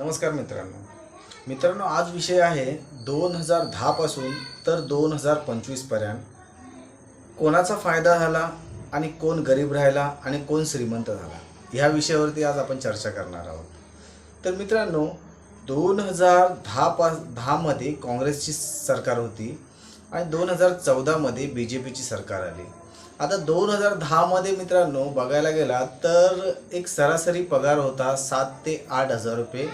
नमस्कार मित्रांनो. मित्रांनो आज विषय आहे दोन हजार दहापासून तर दोन हजार पंचवीसपर्यंत कोणाचा फायदा झाला आणि कोण गरीब राहिला आणि कोण श्रीमंत झाला? ह्या विषयावरती आज आपण चर्चा करणार आहोत. तर मित्रांनो दोन हजार दहा पास दहामध्ये काँग्रेसची सरकार होती आणि दोन हजार चौदामध्ये बी जे पीची सरकार आली. आता दोन हजार दहामध्ये मित्रांनो बघायला गेला तर एक सरासरी पगार होता सात ते आठ हजार रुपये.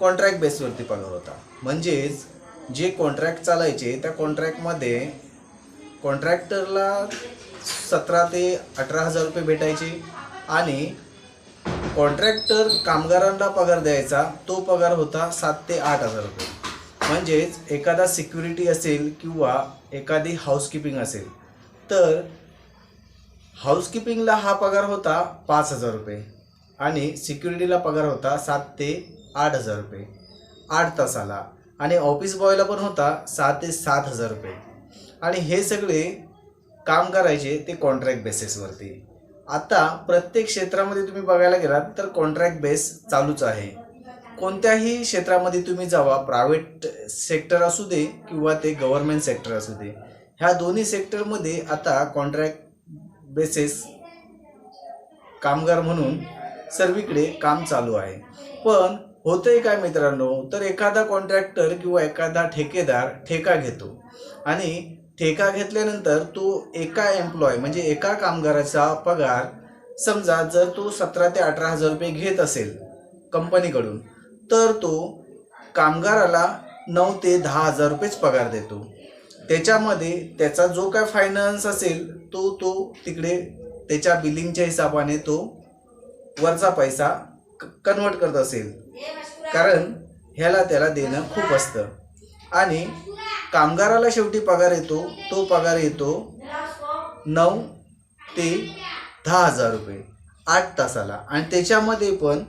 कॉन्ट्रॅक्ट बेसवरती पगार होता. म्हणजेच जे कॉन्ट्रॅक्ट चालायचे त्या कॉन्ट्रॅक्टमध्ये कॉन्ट्रॅक्टरला सतरा ते अठरा हजार रुपये भेटायचे आणि कॉन्ट्रॅक्टर कामगारांना पगार द्यायचा तो पगार होता सात ते आठ हजार रुपये. म्हणजेच एखादा सिक्युरिटी असेल किंवा एखादी हाऊसकीपिंग असेल तर हाऊसकीपिंगला हा पगार होता पाच हजार रुपये. आणि सिक्युरिटीला पगार होता सात ते आठ हजार रुपये. आठ तासाला. आणि ऑफिस बॉयला पण होता सहा ते सात हजार रुपये. आणि हे सगळे काम करायचे ते कॉन्ट्रॅक्ट बेसिसवरती आता प्रत्येक क्षेत्रामध्ये तुम्ही बघायला गेलात तर कॉन्ट्रॅक्ट बेस चालूच आहे. कोणत्याही क्षेत्रामध्ये तुम्ही जावा प्रायव्हेट सेक्टर असू दे किंवा ते गव्हर्नमेंट सेक्टर असू दे ह्या दोन्ही सेक्टरमध्ये आता कॉन्ट्रॅक्ट बेसिस कामगार म्हणून सर्वीकडे काम चालू आहे. पण होतंय काय मित्रांनो? तर एखादा कॉन्ट्रॅक्टर किंवा एखादा ठेकेदार ठेका घेतो. आणि ठेका घेतल्यानंतर तो एका एम्प्लॉय म्हणजे एका कामगाराचा पगार समजा जर तो सतरा ते अठरा हजार रुपये घेत असेल कंपनीकडून तर तो कामगाराला नऊ ते दहा हजार रुपयेच पगार देतो. त्याच्यामध्ये त्याचा जो काय फायनान्स असेल तो तो तिकडे त्याच्या बिलिंगच्या हिशोबाने तो वरचा पैसा कन्वर्ट करत असेल. कारण ह्याला त्याला देणं खूप असतं. आणि कामगाराला शेवटी पगार येतो तो पगार येतो नऊ ते दहा हजार रुपये आठ तासाला. आणि त्याच्यामध्ये पण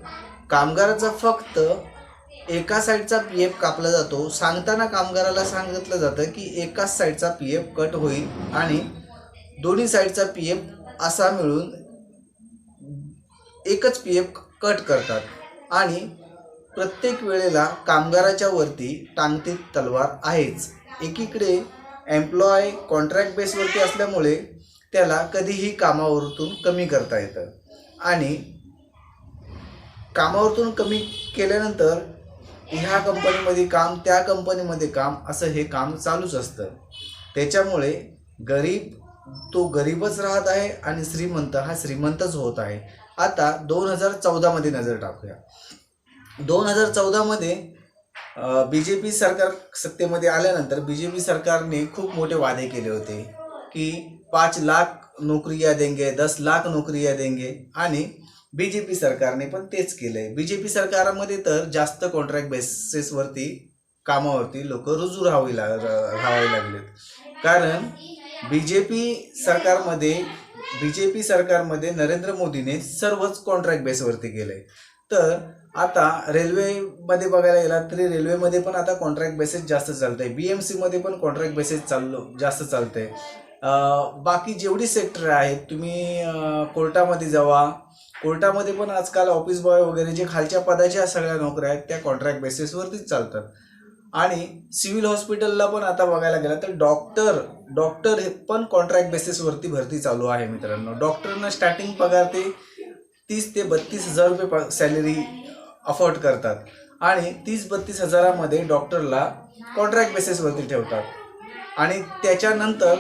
कामगाराचा फक्त एका साईडचा पी एफ कापला जातो. सांगताना कामगाराला सांगितलं जातं की एकाच साईडचा पी एफ कट होईल आणि दोन्ही साईडचा पी एफ असा मिळून एकच पी एफ कट करतात. आणि प्रत्येक वेळेला कामगाराच्या वरती टांगती तलवार आहेच. एकीकडे एम्प्लॉय कॉन्ट्रॅक्ट बेसवरती असल्यामुळे त्याला कधीही कामावरतून कमी करता येतं. आणि कामावरतून कमी केल्यानंतर ह्या कंपनीमध्ये काम त्या कंपनीमध्ये काम असं हे काम चालूच असतं. त्याच्यामुळे गरीब तो गरीबच राहत आहे आणि श्रीमंत हा श्रीमंतच होत आहे. आता दोन हजार चौदामध्ये नजर टाकूया. दोन हजार चौदामध्ये बी जे पी सरकार सत्तेमध्ये आल्यानंतर बी जे पी सरकारने खूप मोठे वादे केले होते की पाच लाख नोकरिया देंगे दस लाख नोकरिया देंगे आणि बी जे पी सरकारने पण तेच केलं आहे बी जे पी सरकारमध्ये तर जास्त कॉन्ट्रॅक्ट बेसिसवरती कामावरती लोक रुजू राहावी ला राहावे लागलेत. कारण बी जे पी सरकारमध्ये बीजेपी सरकारमध्ये नरेंद्र मोदीने सर्वच कॉन्ट्रॅक्ट बेसवरती केलंय. तर आता रेल्वेमध्ये बघायला गेला तरी रेल्वेमध्ये पण आता कॉन्ट्रॅक्ट बेसिस जास्त चालत आहे बी एम सीमध्ये पण कॉन्ट्रॅक्ट बेसिस चाललो जास्त चालतं आहे बाकी जेवढी सेक्टर आहेत तुम्ही कोर्टामध्ये जावा. कोर्टामध्ये पण आजकाल ऑफिस बॉय वगैरे जे खालच्या पदाच्या सगळ्या नोकऱ्या आहेत त्या कॉन्ट्रॅक्ट बेसिसवरतीच चालतात. आणि सिव्हिल हॉस्पिटलला पण आता बघायला गेलं तर डॉक्टर डॉक्टर हे पण कॉन्ट्रॅक्ट बेसिसवरती भरती चालू आहे मित्रांनो. डॉक्टरना स्टार्टिंग पगार ते तीस ते बत्तीस हजार रुपये सॅलरी अफोर्ड करतात. आणि तीस बत्तीस हजारामध्ये डॉक्टरला कॉन्ट्रॅक्ट बेसिसवरती ठेवतात. आणि त्याच्यानंतर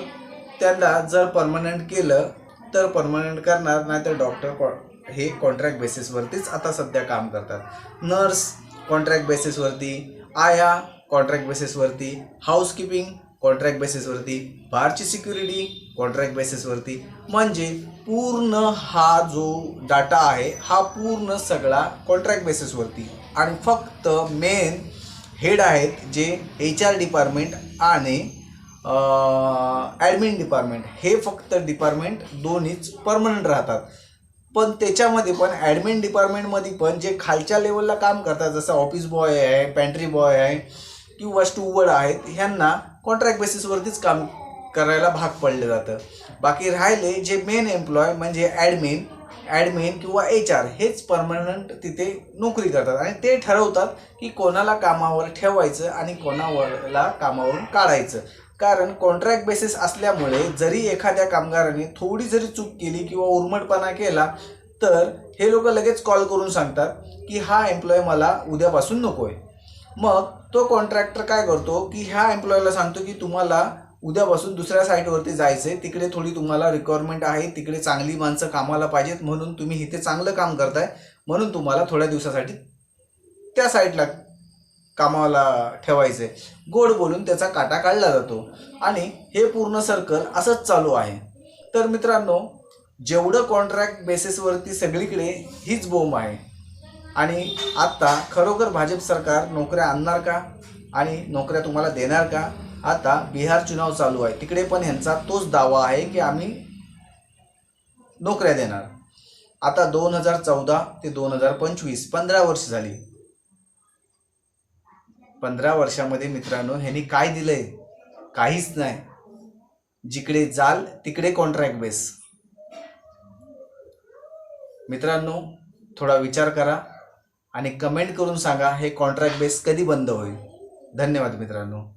त्यांना जर परमनंट केलं तर परमनंट करणार नाही तर डॉक्टर कॉ हे कॉन्ट्रॅक्ट बेसिसवरतीच आता सध्या काम करतात. नर्स कॉन्ट्रॅक्ट बेसिसवरती आया कॉन्ट्रॅक्ट बेसिसवरती हाऊसकीपिंग कॉन्ट्रॅक्ट बेसिसवरती बारची सिक्युरिटी कॉन्ट्रॅक्ट बेसिसवरती. म्हणजे पूर्ण हा जो डाटा आहे हा पूर्ण सगळा कॉन्ट्रॅक्ट बेसिसवरती. आणि फक्त मेन हेड आहेत जे एच आर डिपार्टमेंट आणि ॲडमिन डिपार्टमेंट हे फक्त डिपार्टमेंट दोन्हीच परमनंट राहतात. पण त्याच्यामध्ये पण ॲडमिन डिपार्टमेंटमध्ये पण जे खालच्या लेवलला काम करतात जसं ऑफिस बॉय आहे पॅन्ट्री बॉय आहे किंवा स्टूवर्ड आहेत ह्यांना कॉन्ट्रॅक्ट बेसिसवरतीच काम करायला भाग पडलं जातं. बाकी राहिले जे मेन एम्प्लॉय म्हणजे ॲडमिन ॲडमिन किंवा एच आर हेच परमनंट तिथे नोकरी करतात. आणि ते ठरवतात की कोणाला कामावर ठेवायचं आणि कोणावरला कामावरून काढायचं. कारण कॉन्ट्रॅक्ट बेसिस असल्यामुळे जरी एखाद्या कामगाराने थोडी जरी चूक केली किंवा उर्मटपणा केला तर हे लोक लगेच कॉल करून सांगतात की हा एम्प्लॉय मला उद्यापासून नको आहे मग तो कॉन्ट्रॅक्टर काय करतो की ह्या एम्प्लॉयला सांगतो की तुम्हाला उद्यापासून दुसऱ्या साईटवरती जायचं आहे तिकडे थोडी तुम्हाला रिक्वायरमेंट आहे. तिकडे चांगली माणसं कामाला पाहिजेत. म्हणून तुम्ही इथे चांगलं काम करताय. म्हणून तुम्हाला थोड्या दिवसासाठी त्या साईटला कामाला ठेवायचं आहे गोड बोलून त्याचा काटा काढला जातो. आणि हे पूर्ण सर्कल असंच चालू आहे. तर मित्रांनो जेवढं कॉन्ट्रॅक्ट बेसिसवरती सगळीकडे हीच बोंब आहे. आणि आत्ता खरोखर भाजप सरकार नोकऱ्या आणणार का? आणि नोकऱ्या तुम्हाला देणार का? आता बिहार चुनाव चालू आहे. तिकडे पण ह्यांचा तोच दावा आहे की आम्ही नोकऱ्या देणार. आता दोन हजार चौदा ते दोन हजार पंचवीस पंधरा वर्ष झाली. पंधरा वर्षामध्ये मित्रांनो ह्यांनी काय दिलंय? काहीच नाही. जिकडे जाल तिकडे कॉन्ट्रॅक्ट बेस मित्रांनो थोडा विचार करा. आणि कमेंट करून सांगा हे कॉन्ट्रॅक्ट बेस कधी बंद होईल. धन्यवाद मित्रांनो.